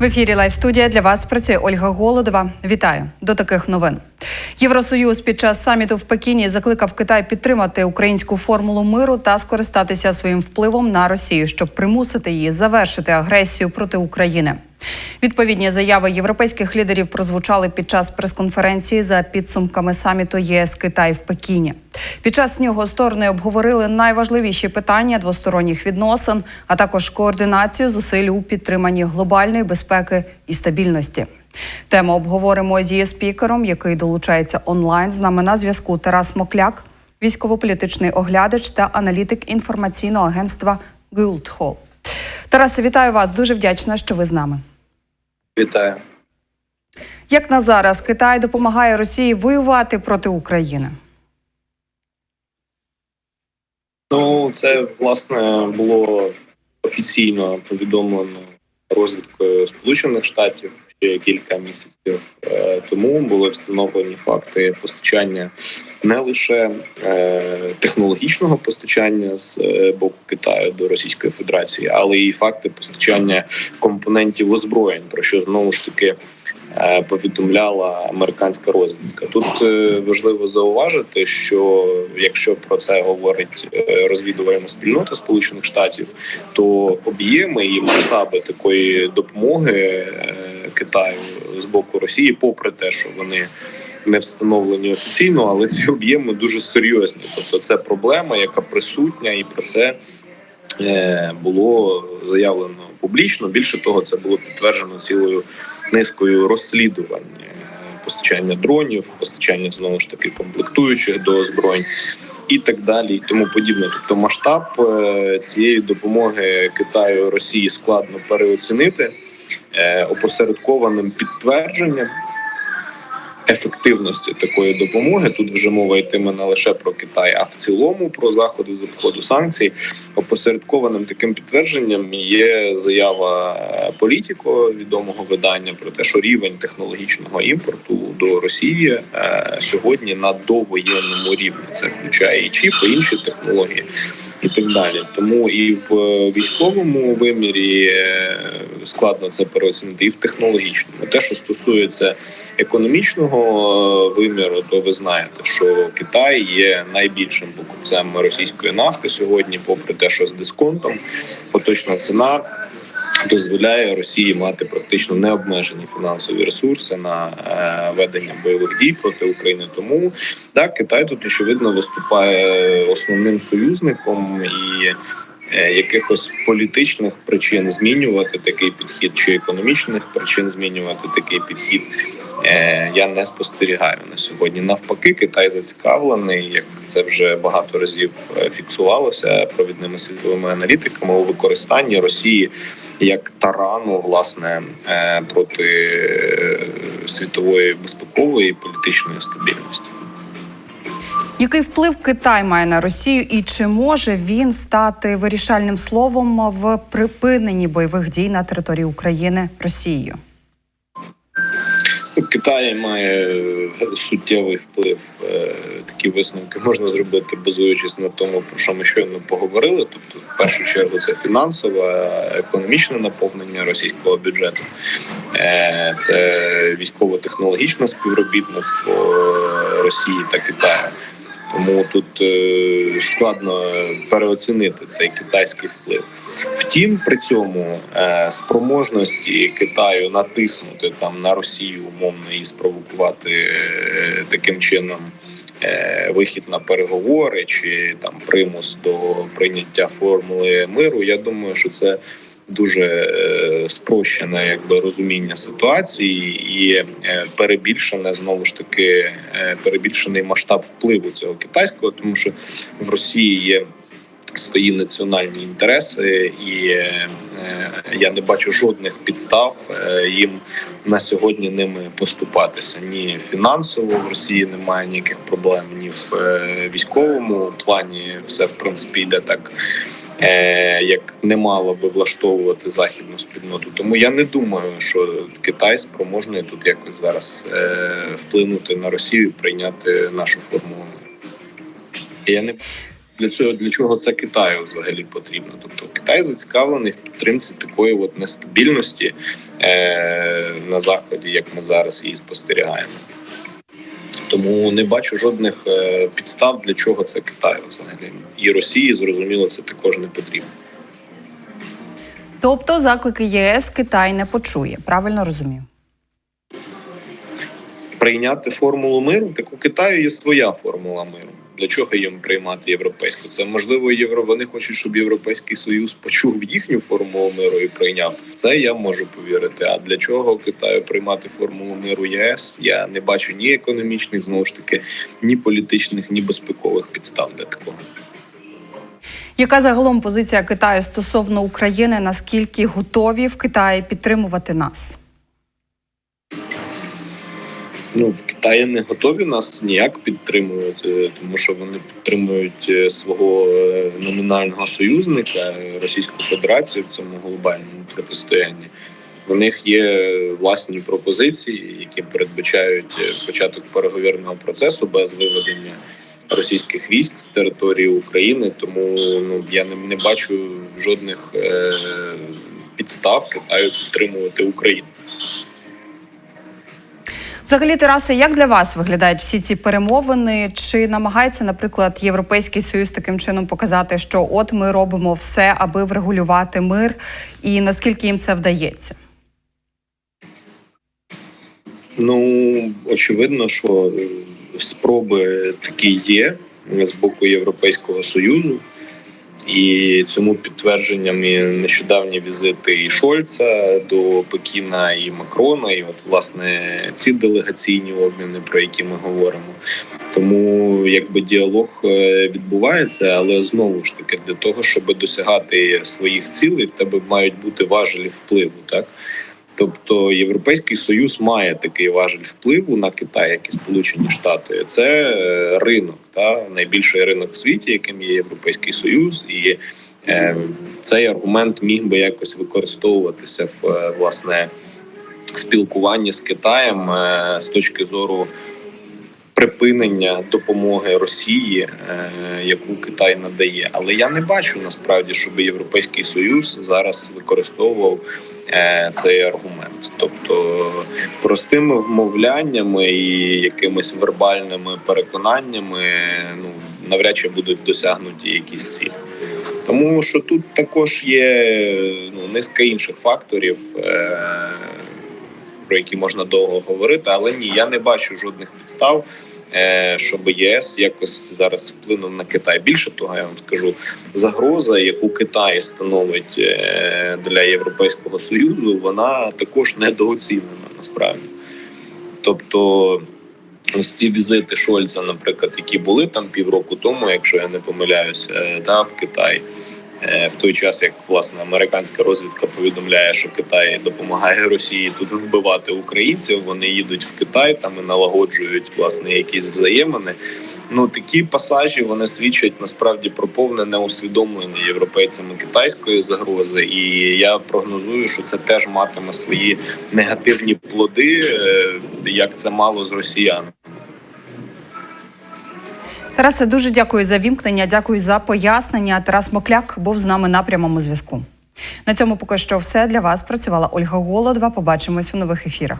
В ефірі Лайв студія для вас працює Ольга Голодова. Вітаю до таких новин. Євросоюз під час саміту в Пекіні закликав Китай підтримати українську формулу миру та скористатися своїм впливом на Росію, щоб примусити її завершити агресію проти України. Відповідні заяви європейських лідерів прозвучали під час прес-конференції за підсумками саміту ЄС Китай в Пекіні. Під час нього сторони обговорили найважливіші питання двосторонніх відносин, а також координацію зусиль у підтриманні глобальної безпеки і стабільності. Тему обговоримо з її спікером, який долучається онлайн. З нами на зв'язку Тарас Мокляк, військово-політичний оглядач та аналітик інформаційного агентства Guildhall. Тарасе, вітаю вас. Дуже вдячна, що ви з нами. Вітаю. Як на зараз Китай допомагає Росії воювати проти України? Ну, це власне було офіційно повідомлено розвідкою Сполучених Штатів ще кілька місяців е, тому. Були встановлені факти постачання не лише е, технологічного постачання з е, боку Китаю до Російської Федерації, але й факти постачання компонентів озброєнь, про що знову ж таки. Повідомляла американська розвідка. Тут важливо зауважити, що якщо про це говорить розвідувальна спільнота Сполучених Штатів, то об'єми і масштаби такої допомоги Китаю з боку Росії, попри те, що вони не встановлені офіційно, але ці об'єми дуже серйозні. Тобто, це проблема, яка присутня, і про це е, було заявлено публічно. Більше того, це було підтверджено цілою низкою розслідувань. е, Постачання дронів, постачання знову ж таки комплектуючих до озброєнь і так далі, і тому подібне. Тобто масштаб е, цієї допомоги Китаю Росії складно переоцінити опосередкованим підтвердженням ефективності такої допомоги. Тут вже мова йтиме не лише про Китай, а в цілому про заходи з обходу санкцій. Опосередкованим таким підтвердженням є заява е, політико відомого видання про те, що рівень технологічного імпорту до Росії е, сьогодні на довоєнному рівні. Це включає і чіпи, інші технології. І так далі, тому і в військовому вимірі е, складно це переоцінити, і в технологічному. Те, що стосується економічного е, виміру, то ви знаєте, що Китай є найбільшим покупцем російської нафти сьогодні, попри те, що з дисконтом поточна ціна. Дозволяє Росії мати практично необмежені фінансові ресурси на е, ведення бойових дій проти України. Тому так Китай тут очевидно виступає основним союзником і е, якихось політичних причин змінювати такий підхід, чи економічних причин змінювати такий підхід. Е, Я не спостерігаю на сьогодні. Навпаки, Китай зацікавлений, як це вже багато разів е, фіксувалося провідними світовими аналітиками у використанні Росії як тарану власне е, проти світової безпекової і політичної стабільності. Який вплив Китай має на Росію, і чи може він стати вирішальним словом в припиненні бойових дій на території України Росією? Китай має е, суттєвий вплив. Е, Такі висновки можна зробити, базуючись на тому, про що ми щойно поговорили. Тобто, в першу чергу, це фінансове, економічне наповнення російського бюджету, Е, це військово-технологічне співробітництво Росії та Китаю. Тому тут е, складно переоцінити цей китайський вплив. Втім, при цьому е, спроможності Китаю натиснути там на Росію умовно і спровокувати е, таким чином вихід на переговори чи там примус до прийняття формули миру. Я думаю, що це дуже е, спрощене якби розуміння ситуації і е, перебільшене знову ж таки е, перебільшений масштаб впливу цього китайського, тому що в Росії є свої національні інтереси, і е, я не бачу жодних підстав е, їм на сьогодні ними поступатися. Ні фінансово в Росії немає ніяких проблем, ні в е, військовому плані все в принципі йде так. Е, Як не мало би влаштовувати західну спільноту, тому я не думаю, що Китай спроможний тут якось зараз е, вплинути на Росію, і прийняти нашу формулу. Я не для цього для чого це Китаю взагалі потрібно. Тобто Китай зацікавлений в підтримці такої от нестабільності е, на заході, як ми зараз її спостерігаємо. Тому не бачу жодних е, підстав для чого це Китаю взагалі і Росії зрозуміло це також не потрібно. Тобто заклики ЄС Китай не почує. Правильно розумію? прийняти формулу миру. Так у Китаю є своя формула миру. Для чого їм приймати європейську? Це можливо євро. Вони хочуть, щоб європейський союз почув їхню формулу миру і прийняв. В це я можу повірити. А для чого Китаю приймати формулу миру ЄС? Я не бачу ні економічних знову ж таки, ні політичних, ні безпекових підстав для такого. Яка загалом позиція Китаю стосовно України? Наскільки готові в Китаї підтримувати нас? Ну в Китаї не готові нас ніяк підтримувати, тому що вони підтримують е, свого е, номінального союзника е, Російську Федерацію в цьому глобальному протистоянні. У них є власні пропозиції, які передбачають початок переговірного процесу без виведення російських військ з території України. Тому ну я не, не бачу жодних е, підстав Китаю підтримувати Україну. Взагалі, Тарасе, як для вас виглядають всі ці перемовини? Чи намагається, наприклад, Європейський Союз таким чином показати, що от ми робимо все, аби врегулювати мир, і наскільки їм це вдається? Ну очевидно, що е, спроби такі є з боку Європейського союзу, і цьому підтвердженням і нещодавні візити і Шольца до Пекіна, і Макрона, і от власне ці делегаційні обміни, про які ми говоримо. Тому якби діалог е, відбувається, але знову ж таки для того, щоб досягати своїх цілей, в тебе мають бути важелі впливу, так. Тобто Європейський Союз має такий важель впливу на Китай, як і Сполучені Штати. Це е, ринок, та найбільший ринок в світі, яким є Європейський Союз, і е, цей аргумент міг би якось використовуватися в е, власне спілкуванні з Китаєм е, з точки зору. Припинення допомоги Росії, е, яку Китай надає, але я не бачу насправді, щоб Європейський Союз зараз використовував е, цей аргумент. Тобто простими вмовляннями і якимись вербальними переконаннями ну навряд чи будуть досягнуті якісь цілі. Тому що тут також є ну, низка інших факторів, е, про які можна довго говорити, але ні, я не бачу жодних підстав. Е, Щоб ЄС якось зараз вплинув на Китай. Більше того, я вам скажу, загроза, яку Китай становить е, для Європейського союзу, вона також недооцінена насправді. Тобто, ось ці візити Шольца, наприклад, які були там півроку тому, якщо я не помиляюся, е, да, в Китай. Е, В той час, як власне американська розвідка повідомляє, що Китай допомагає Росії тут вбивати українців, вони їдуть в Китай там і налагоджують власне якісь взаємини. Ну такі пасажі вони свідчать насправді про повне неусвідомлення європейцями китайської загрози, і я прогнозую, що це теж матиме свої негативні плоди, е, як це мало з росіян. Тарасе, дуже дякую за вімкнення. Дякую за пояснення. Тарас Мокляк був з нами на прямому зв'язку. На цьому поки що все для вас працювала Ольга Голодова. Побачимось у нових ефірах.